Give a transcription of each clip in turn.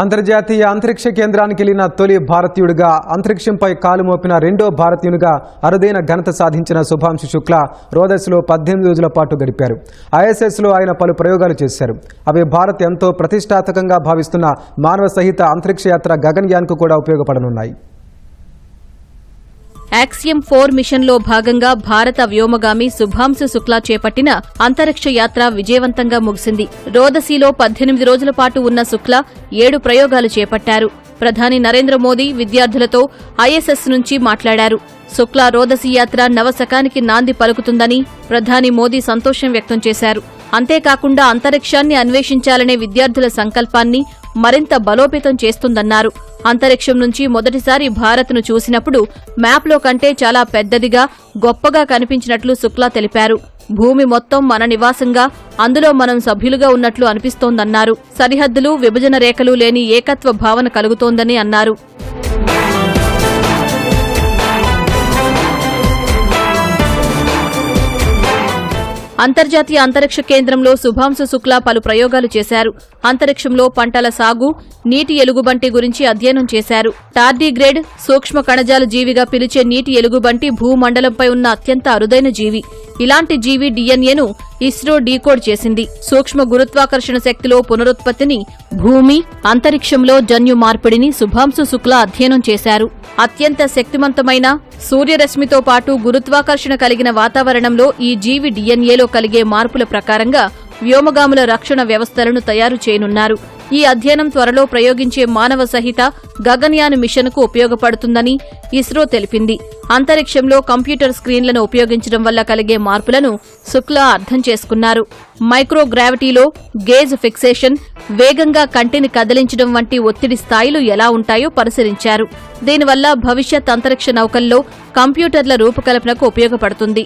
అంతర్జాతీయ అంతరిక్ష కేంద్రానికి వెళ్ళిన తొలి భారతీయుడిగా అంతరిక్షంపై కాలు మోపిన రెండో భారతీయునిగా అరుదైన ఘనత సాధించిన శుభాంశు శుక్ల రోదస్లో పద్దెనిమిది రోజుల పాటు గడిపారు. ఐఎస్ఎస్లో ఆయన పలు ప్రయోగాలు చేశారు. అవి భారత్ ఎంతో ప్రతిష్టాత్మకంగా భావిస్తున్న మానవ సహిత అంతరిక్ష యాత్ర గగన్యాన్కు కూడా ఉపయోగపడనున్నాయి. యాక్సియం ఫోర్ మిషన్లో భాగంగా భారత వ్యోమగామి శుభాంశు శుక్లా చేపట్టిన అంతరిక్ష యాత్ర విజయవంతంగా ముగిసింది. రోదసీలో పద్దెనిమిది రోజుల పాటు ఉన్న శుక్లా ఏడు ప్రయోగాలు చేపట్టారు. ప్రధాని నరేంద్ర మోదీ విద్యార్థులతో ఐఎస్ఎస్ నుంచి మాట్లాడారు. శుక్లా రోదసీ యాత్ర నవశకానికి నాంది పలుకుతుందని ప్రధాని మోదీ సంతోషం వ్యక్తం చేశారు. అంతేకాకుండా అంతరిక్షాన్ని అన్వేషించాలనే విద్యార్థుల సంకల్పాన్ని మరింత బలోపేతం చేస్తుందన్నారు. అంతరిక్షం నుంచి మొదటిసారి భారత్ను చూసినప్పుడు మ్యాప్లో కంటే చాలా పెద్దదిగా గొప్పగా కనిపించినట్లు శుక్లా తెలిపారు. భూమి మొత్తం మన నివాసంగా అందులో మనం సభ్యులుగా ఉన్నట్లు అనిపిస్తోందన్నారు. సరిహద్దులు విభజన రేఖలు లేని ఏకత్వ భావన కలుగుతోందని అన్నారు. అంతర్జాతీయ అంతరిక్ష కేంద్రంలో శుభాంశు శుక్లా పలు ప్రయోగాలు చేశారు. అంతరిక్షంలో పంటల సాగు నీటి ఎలుగుబంటి గురించి అధ్యయనం చేశారు. టార్డీగ్రేడ్ సూక్ష్మ కణజాల జీవిగా పిలిచే నీటి ఎలుగుబంటి భూమండలంపై ఉన్న అత్యంత అరుదైన జీవి. ఇలాంటి జీవి డిఎన్ఏను ఇస్రో డీకోడ్ చేసింది. సూక్ష్మ గురుత్వాకర్షణ శక్తిలో పునరుత్పత్తిని భూమి అంతరిక్షంలో జన్యు మార్పిడిని శుభాంశు శుక్లా అధ్యయనం చేశారు. అత్యంత శక్తివంతమైన సూర్యరశ్మితో పాటు గురుత్వాకర్షణ కలిగిన వాతావరణంలో ఈ జీవి డిఎన్ఏలో కలిగే మార్పుల ప్రకారంగా వ్యోమగాముల రక్షణ వ్యవస్థలను తయారు చేయనున్నారు. ఈ అధ్యయనం త్వరలో ప్రయోగించే మానవ సహిత గగన్యాన్ మిషన్కు ఉపయోగపడుతుందని ఇస్రో తెలిపింది. అంతరిక్షంలో కంప్యూటర్ స్క్రీన్లను ఉపయోగించడం వల్ల కలిగే మార్పులను శుక్లా అర్థం చేసుకున్నారు. మైక్రోగ్రావిటీలో గేజ్ ఫిక్సేషన్ వేగంగా కంటిని కదిలించడం వంటి ఒత్తిడి స్థాయిలు ఎలా ఉంటాయో పరిశీలించారు. దీనివల్ల భవిష్యత్ అంతరిక్ష నౌకల్లో కంప్యూటర్ల రూపకల్పనకు ఉపయోగపడుతుంది.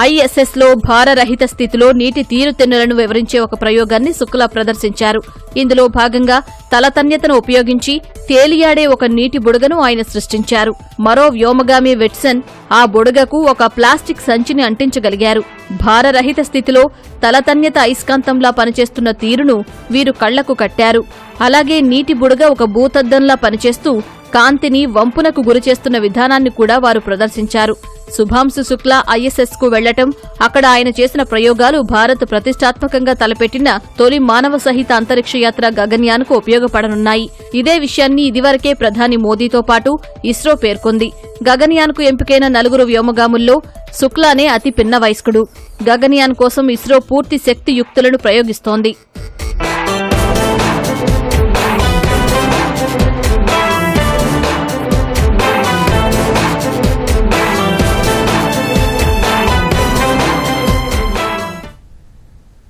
ఐఎస్ఎస్లో భారరహిత స్థితిలో నీటి తీరుతెన్నులను వివరించే ఒక ప్రయోగాన్ని శుక్లా ప్రదర్శించారు. ఇందులో భాగంగా తలతన్యతను ఉపయోగించి తేలియాడే ఒక నీటి బుడగను ఆయన సృష్టించారు. మరో వ్యోమగామి వెట్సన్ ఆ బుడగకు ఒక ప్లాస్టిక్ సంచిని అంటించగలిగారు. భారరహిత స్థితిలో తలతన్యత అయస్కాంతంలా పనిచేస్తున్న తీరును వీరు కళ్ళకు కట్టారు. అలాగే నీటి బుడగ ఒక భూతద్దంలా పనిచేస్తూ కాంతిని వంపునకు గురిచేస్తున్న విధానాన్ని కూడా వారు ప్రదర్శించారు. శుభాంశు శుక్లా ఐఎస్ఎస్కు వెళ్ళటం అక్కడ ఆయన చేసిన ప్రయోగాలు భారత్ ప్రతిష్టాత్మకంగా తలపెట్టిన తొలి మానవ సహిత అంతరిక్ష యాత్ర గగన్యాన్కు ఉపయోగపడనున్నాయి. ఇదే విషయాన్ని ఇదివరకే ప్రధాని మోదీతో పాటు ఇస్రో పేర్కొంది. గగన్యాన్కు ఎంపికైన నలుగురు వ్యోమగాముల్లో శుక్లానే అతి పిన్న వయస్కుడు. గగన్యాన్ కోసం ఇస్రో పూర్తి శక్తి యుక్తులను ప్రయోగిస్తోంది.